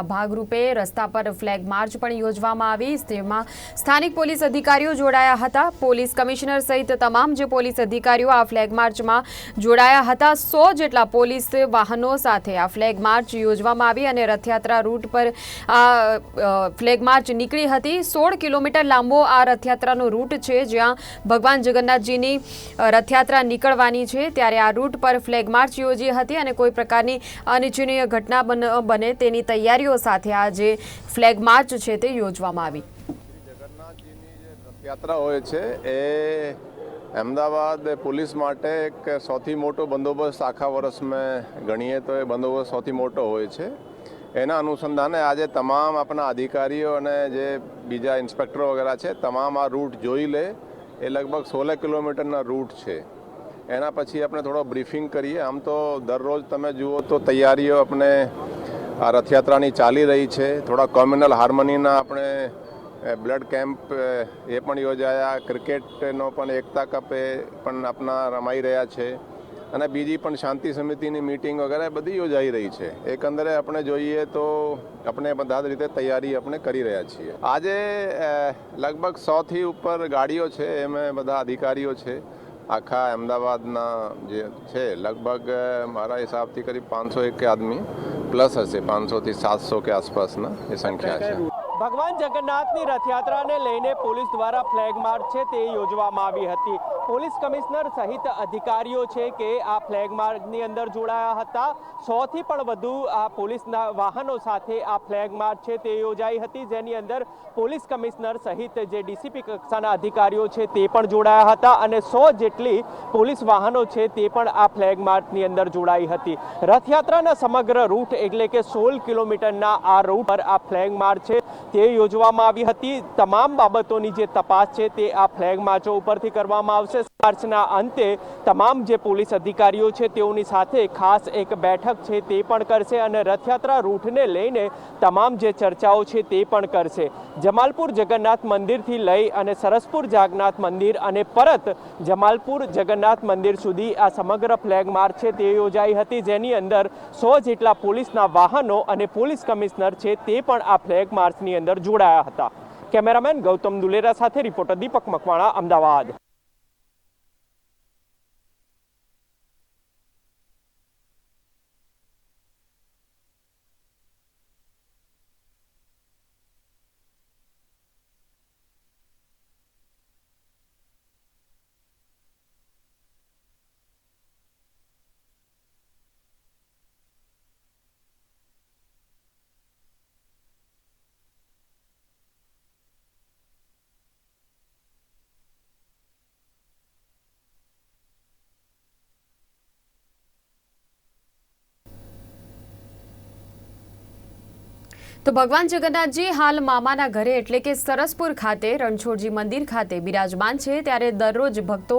ભાગરૂપે રસ્તા પર ફ્લેગ માર્ચ પણ યોજવામાં આવી. જેમાં સ્થાનિક પોલીસ અધિકારીઓ જોડાયા હતા. પોલીસ કમિશનર સહિત તમામ જે પોલીસ અધિકારીઓ આ ફ્લેગ માર્ચમાં જોડાયા હતા, સો જેટલા પોલીસ વાહનો સાથે આ ફ્લેગ માર્ચ યોજવામાં આવી અને રથયાત્રા રૂટ પર આ ફ્લેગ માર્ચ નીકળી હતી. સોળ કિલોમીટર લાંબો આ રથયાત્રાનો રૂટ છે, જ્યાં ભગવાન જગન્નાથજીની રથયાત્રા નીકળવાની છે. ત્યારે આ રૂટ પર ફ્લેગ માર્ચ યોજી હતી અને કોઈ પ્રકારની અનિચ્છનીય ઘટના બન- તેની તૈયારીઓ સાથે આ જે ફ્લેગ માર્ચ છે તે યોજવામાં આવી. યાત્રા હોય છે એ અમદાવાદ પોલીસ માટે એક સૌથી મોટો બંદોબસ્ત આખા વર્ષમાં ગણીએ તો એ બંદોબસ્ત સૌથી મોટો હોય છે. એના અનુસંધાને આજે તમામ આપણા અધિકારીઓ અને જે બીજા ઇન્સ્પેક્ટરો વગેરે છે, તમામ આ રૂટ જોઈ લે. એ લગભગ સોળ કિલોમીટરના રૂટ છે. એના પછી આપણે થોડો બ્રીફિંગ કરીએ. આમ તો દરરોજ તમે જુઓ તો તૈયારીઓ આપણે આ રથયાત્રાની ચાલી રહી છે. થોડા કોમ્યુનલ હાર્મનીના આપણે બ્લડ કેમ્પ એ પણ યોજાયા. ક્રિકેટનો પણ એકતા કપ એ પણ આપણા રમાઈ રહ્યા છે. અને બીજી પણ શાંતિ સમિતિની મિટિંગ વગેરે બધી યોજાઈ રહી છે. એકંદરે આપણે જોઈએ તો આપણે બધા જ રીતે તૈયારી આપણે કરી રહ્યા છીએ. આજે લગભગ સોથી ઉપર ગાડીઓ છે. એમાં બધા અધિકારીઓ છે. આખા અમદાવાદના જે છે, લગભગ મારા હિસાબથી કરીબ પાંચસો એક આદમી, પ્લસ હશે પાંચસોથી સાતસો કે આસપાસના એ સંખ્યા છે. ભગવાન જગન્નાથની રથયાત્રાને લઈને પોલીસ દ્વારા ફ્લેગ માર્ચ છે તે યોજવામાં આવી હતી. પોલીસ કમિશનર સહિત અધિકારીઓ છે કે આ ફ્લેગ માર્ચની અંદર જોડાયા હતા. સોથી પણ વધુ આ પોલીસના વાહનો સાથે આ ફ્લેગ માર્ચ છે તે યોજાઈ હતી. જેની અંદર પોલીસ કમિશનર સહિત જે ડીસીપી કક્ષાના અધિકારીઓ છે તે પણ જોડાયા હતા અને સો જેટલી પોલીસ વાહનો છે તે પણ આ ફ્લેગ માર્ચની અંદર જોડાઈ હતી. રથયાત્રાના સમગ્ર રૂટ એટલે કે સોળ કિલોમીટરના આ રૂટ પર આ ફ્લેગ માર્ચ છે તે યોજવામાં આવી હતી. તમામ બાબતોની જે તપાસ છે તે આ ફ્લેગ માર્ચો ઉપરથી કરવામાં આવશે. માર્ચના અંતે તમામ જે પોલીસ અધિકારીઓ છે તેઓની સાથે ખાસ એક બેઠક છે તે પણ કરશે અને રથયાત્રા રૂટને લઈને તમામ જે ચર્ચાઓ છે તે પણ કરશે. જમાલપુર જગન્નાથ મંદિરથી લઈ અને સરસપુર જાગનાથ મંદિર અને પરત જમાલપુર જગન્નાથ મંદિર સુધી આ સમગ્ર ફ્લેગ માર્ચ છે તે યોજાઈ હતી જેની અંદર સો જેટલા પોલીસના વાહનો અને પોલીસ કમિશનર છે તે પણ આ ફ્લેગ માર્ચની અંદર જોડાયા હતા. કેમેરામેન ગૌતમ દુલેરા સાથે રિપોર્ટર દીપક મકવાણા, અમદાવાદ. તો ભગવાન જગન્નાથજી હાલ મામાના ઘરે એટલે કે સરસપુર ખાતે રણછોડજી મંદિર ખાતે બિરાજમાન છે. ત્યારે દરરોજ ભક્તો